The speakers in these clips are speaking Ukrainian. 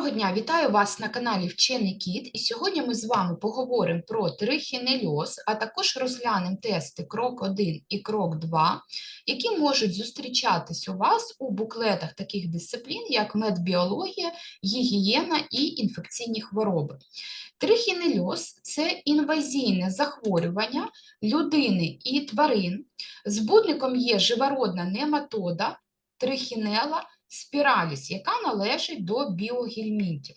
Доброго дня, вітаю вас на каналі Вчений Кіт. І сьогодні ми з вами поговоримо про трихінельоз, а також розглянемо тести крок 1 і крок 2, які можуть зустрічатись у вас у буклетах таких дисциплін, як медбіологія, гігієна і інфекційні хвороби. Трихінельоз – це інвазійне захворювання людини і тварин. Збудником є живородна нематода, трихінела спіраліс, яка належить до біогельмінтів.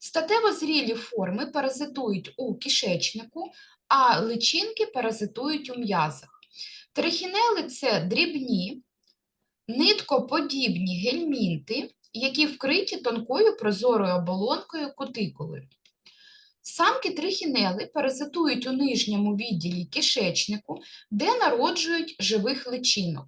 Статево зрілі форми паразитують у кишечнику, а личинки паразитують у м'язах. Трихінели це дрібні, ниткоподібні гельмінти, які вкриті тонкою прозорою оболонкою кутикулою. Самки трихінели паразитують у нижньому відділі кишечнику, де народжують живих личинок.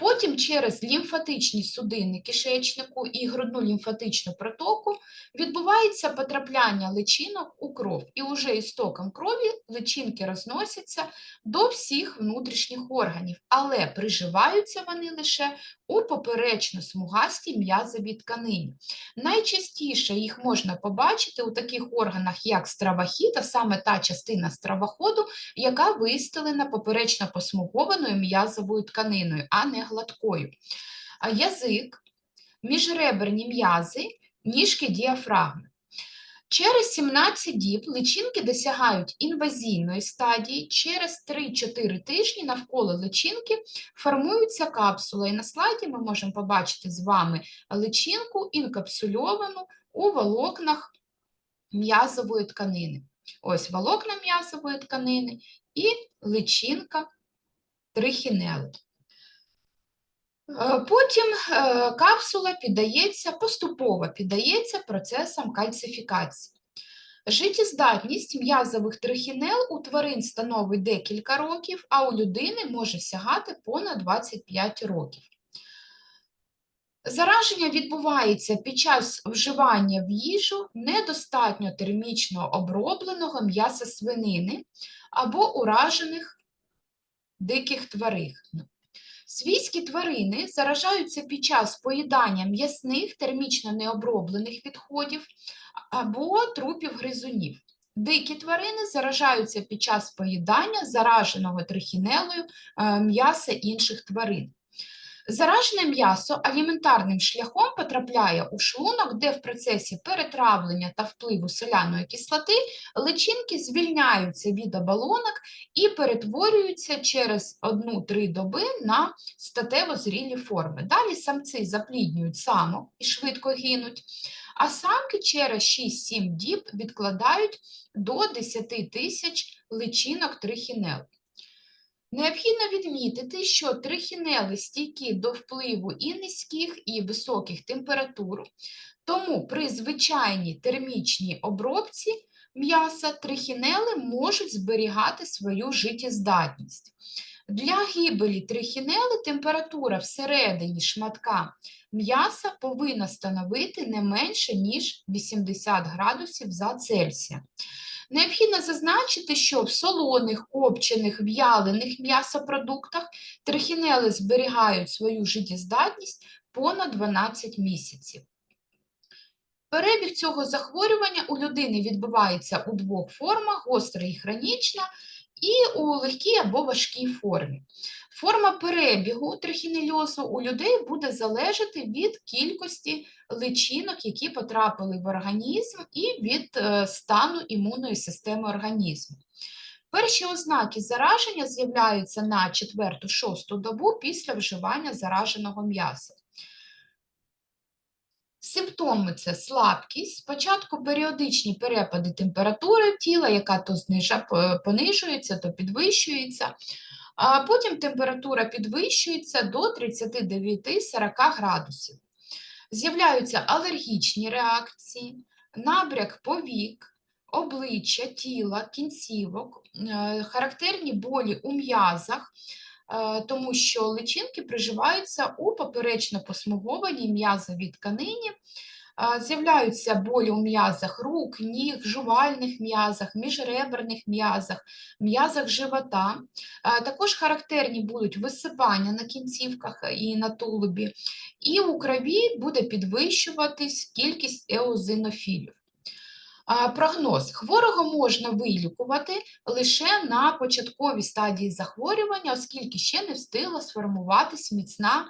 Потім через лімфатичні судини кишечнику і грудну лімфатичну протоку відбувається потрапляння личинок у кров, і уже істоком крові личинки розносяться до всіх внутрішніх органів, але приживаються вони лише у поперечно-смугастій м'язовій тканині. Найчастіше їх можна побачити у таких органах, як стравохід, а саме та частина стравоходу, яка вистелена поперечно посмугованою м'язовою тканиною, а не гладкою. А язик, міжреберні м'язи, ніжки діафрагми. Через 17 діб личинки досягають інвазійної стадії, через 3-4 тижні навколо личинки формується капсула. І на слайді ми можемо побачити з вами личинку інкапсульовану у волокнах м'язової тканини. Ось волокна м'язової тканини і личинка трихінели. Е, Потім е, капсула піддається, поступово піддається процесам кальцифікації. Життєздатність м'язових трихінел у тварин становить декілька років, а у людини може сягати понад 25 років. Зараження відбувається під час вживання в їжу недостатньо термічно обробленого м'яса свинини або уражених диких тварин. Свійські тварини заражаються під час поїдання м'ясних термічно необроблених відходів або трупів гризунів. Дикі тварини заражаються під час поїдання зараженого трихінелою е, м'яса інших тварин. Заражене м'ясо аліментарним шляхом потрапляє у шлунок, де в процесі перетравлення та впливу соляної кислоти личинки звільняються від оболонок і перетворюються через 1-3 доби на статево зрілі форми. Далі самці запліднюють самок і швидко гинуть, а самки через 6-7 діб відкладають до 10 тисяч личинок трихінел. Необхідно відмітити, що трихінели стійкі до впливу і низьких, і високих температур, тому при звичайній термічній обробці м'яса трихінели можуть зберігати свою життєздатність. Для гибелі трихінели температура всередині шматка м'яса повинна становити не менше, ніж 80 градусів за Цельсія. Необхідно зазначити, що в солоних, копчених, в'ялених м'ясопродуктах трихінели зберігають свою життєздатність понад 12 місяців. Перебіг цього захворювання у людини відбувається у двох формах: гостра і хронічна, і у легкій або важкій формі. Форма перебігу трихінельозу у людей буде залежати від кількості личинок, які потрапили в організм, і від е, стану імунної системи організму. Перші ознаки зараження з'являються на 4-6 добу після вживання зараженого м'яса. Симптоми це слабкість, спочатку періодичні перепади температури тіла, яка то понижується, то підвищується, а потім температура підвищується до 39-40 градусів. З'являються алергічні реакції, набряк повік, обличчя, тіла, кінцівок, е, характерні болі у м'язах, тому що личинки приживаються у поперечно посмугованій м'язовій тканині, З'являються болі у м'язах рук, ніг, жувальних м'язах, міжреберних м'язах, м'язах живота. Також характерні будуть висипання на кінцівках і на тулубі, і у крові буде підвищуватись кількість еозинофілів. Прогноз. Хворого можна вилікувати лише на початковій стадії захворювання, оскільки ще не встигла сформуватись міцна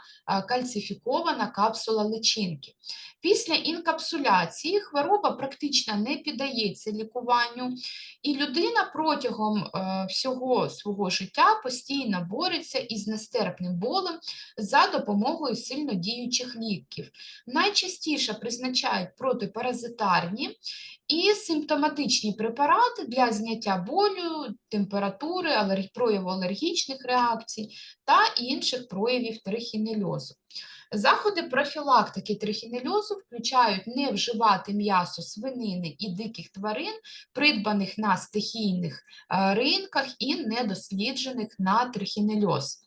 кальцифікована капсула личинки. Після інкапсуляції хвороба практично не піддається лікуванню, і людина протягом е, всього свого життя постійно бореться із нестерпним болем за допомогою сильно діючих ліків. Найчастіше призначають протипаразитарні і симптоматичні препарати для зняття болю, температури, прояву алергічних реакцій та інших проявів трихінельозу. Заходи профілактики трихінельозу включають не вживати м'ясо свинини і диких тварин, придбаних на стихійних е, ринках і недосліджених на трихінельоз.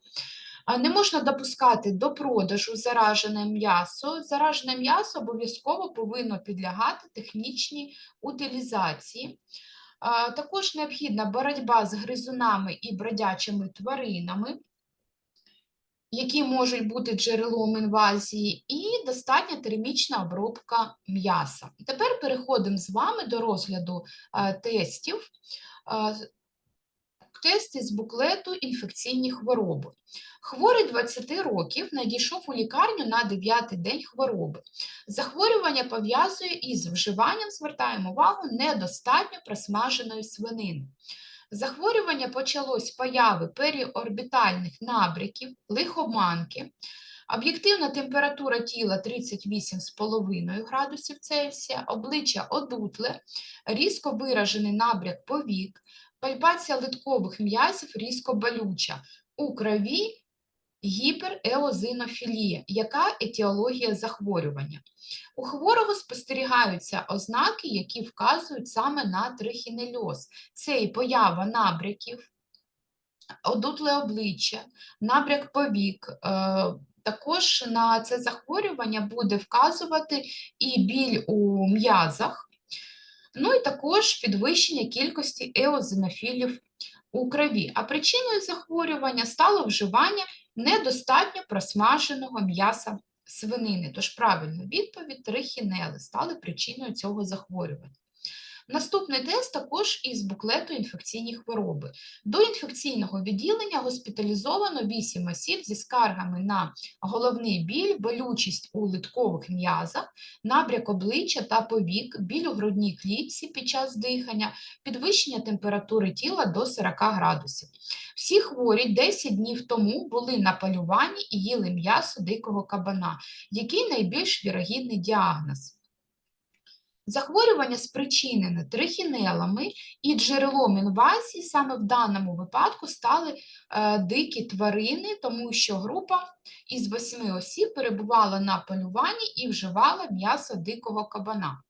Не можна допускати до продажу заражене м'ясо. Заражене м'ясо обов'язково повинно підлягати технічній утилізації. Також необхідна боротьба з гризунами і бродячими тваринами, які можуть бути джерелом інвазії, і достатня термічна обробка м'яса. Тепер переходимо з вами до розгляду тестів. Тести з буклету інфекційні хвороби. Хворий 20 років надійшов у лікарню на 9-й день хвороби. Захворювання пов'язує із вживанням, звертаємо увагу, недостатньо просмаженої свинини. Захворювання почалось з появи періорбітальних набряків, лихоманки, об'єктивна температура тіла 38,5 градусів Цельсія, обличчя одутле, різко виражений набряк повік, пальпація литкових м'язів різко болюча, у крові гіпереозинофілія, яка етіологія захворювання. У хворого спостерігаються ознаки, які вказують саме на трихінельоз. Це і поява набряків, одутле обличчя, набряк повік. е, Також на це захворювання буде вказувати і біль у м'язах, ну і також підвищення кількості еозинофілів у крові. А причиною захворювання стало вживання недостатньо просмаженого м'яса свинини. Тож правильна відповідь трихінели стали причиною цього захворювання. Наступний тест також із буклету інфекційні хвороби. До інфекційного відділення госпіталізовано 8 осіб зі скаргами на головний біль, болючість у литкових м'язах, набряк обличчя та повік, біль у грудній клітці під час дихання, підвищення температури тіла до 40 градусів. Всі хворі 10 днів тому були на полюванні і їли м'ясо дикого кабана. Який найбільш вірогідний діагноз? Захворювання спричинене трихінелами і джерелом інвазії саме в даному випадку стали е, дикі тварини, тому що група із восьми осіб перебувала на полюванні і вживала м'ясо дикого кабана.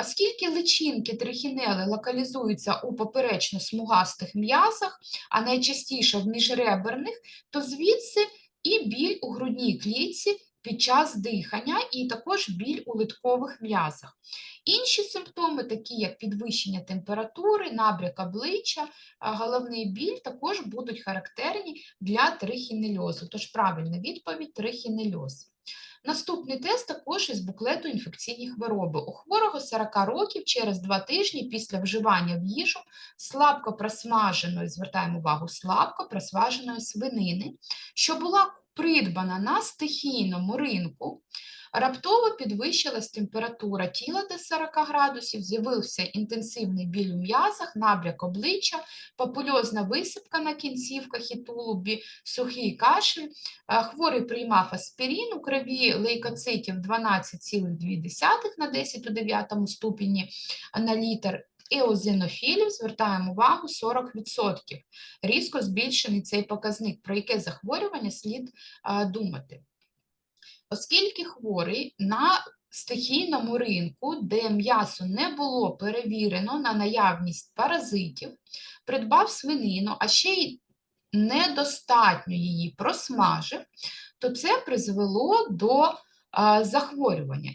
Оскільки личинки трихінели локалізуються у поперечно-смугастих м'ясах, а найчастіше в міжреберних, то звідси і біль у грудній клітці під час дихання, і також біль у литкових м'язах. Інші симптоми, такі як підвищення температури, набряк обличчя, головний біль, також будуть характерні для трихінельозу. Тож правильна відповідь трихінельоз. Наступний тест також із буклету інфекційні хвороби. У хворого 40 років через 2 тижні після вживання в їжу слабко просмаженої, звертаємо увагу, слабко просмаженої свинини, що була придбана на стихійному ринку, раптово підвищилась температура тіла до 40 градусів, з'явився інтенсивний біль у м'язах, набряк обличчя, попульозна висипка на кінцівках і тулубі, сухий кашель. Е, Хворий приймав аспірин, у крові лейкоцитів 12,2 на 10 у 9 ступені на літр. Еозинофілів, звертаємо увагу, 40%. Різко збільшений цей показник, про яке захворювання слід думати. Оскільки хворий на стихійному ринку, де м'ясо не було перевірено на наявність паразитів, придбав свинину, а ще й недостатньо її просмажив, то це призвело до захворювання.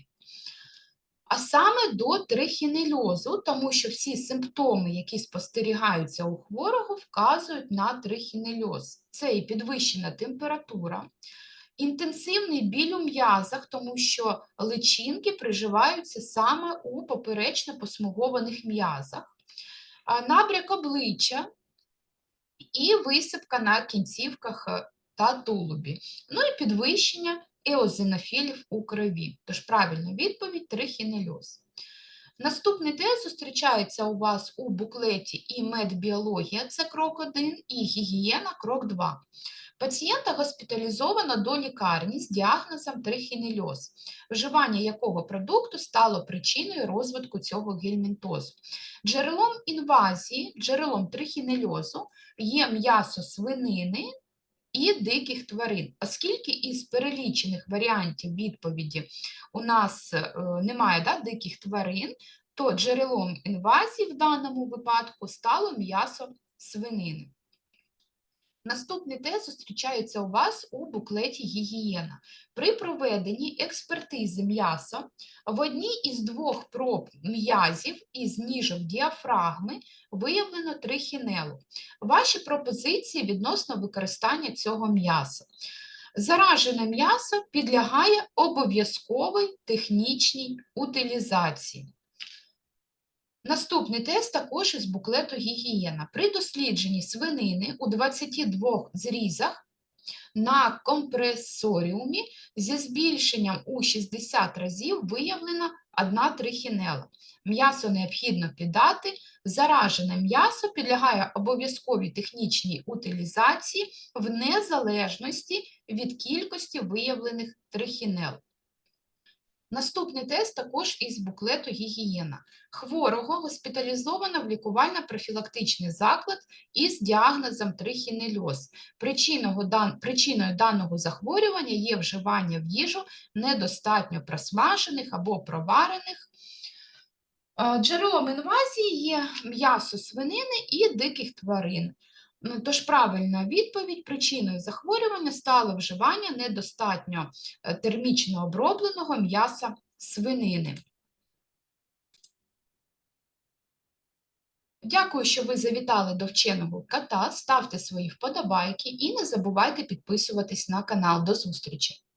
А саме до трихінельозу, тому що всі симптоми, які спостерігаються у хворого, вказують на трихінельоз. Це і підвищена температура, інтенсивний біль у м'язах, тому що личинки приживаються саме у поперечно посмугованих м'язах, набряк обличчя і висипка на кінцівках е, та тулубі, ну і підвищення еозинофілів у крові. Тож правильна відповідь трихінельоз. Наступний тест зустрічається у вас у буклеті і медбіологія, це крок 1, і гігієна крок 2. Пацієнта госпіталізовано до лікарні з діагнозом трихінельоз, вживання якого продукту стало причиною розвитку цього гельмінтозу. Джерелом інвазії, джерелом трихінельозу є м'ясо свинини і диких тварин. Оскільки із перелічених варіантів відповіді у нас е, немає да, диких тварин, то джерелом інвазії в даному випадку стало м'ясо свинини. Наступний тест зустрічається у вас у буклеті гігієна. При проведенні експертизи м'яса в одній із двох проб м'язів із ніжок діафрагми виявлено трихінелу. Ваші пропозиції відносно використання цього м'яса. Заражене м'ясо підлягає обов'язковій технічній утилізації. Наступний тест також із буклету гігієна. При дослідженні свинини у 22 зрізах на компресоріумі зі збільшенням у 60 разів виявлена одна трихінела. М'ясо необхідно піддати, заражене м'ясо підлягає обов'язковій технічній утилізації в незалежності від кількості виявлених трихінел. Наступний тест також із буклету гігієна. Хворого госпіталізовано в лікувально-профілактичний заклад із діагнозом трихінельоз. Причиною, даного захворювання є вживання в їжу недостатньо просмажених або проварених. Е, Джерелом інвазії є м'ясо свинини і диких тварин. Ну, Тож правильна відповідь причиною захворювання стало вживання недостатньо е, термічно обробленого м'яса свинини. Дякую, що ви завітали до вченого кота. Ставте свої вподобайки і не забувайте підписуватись на канал. До зустрічі!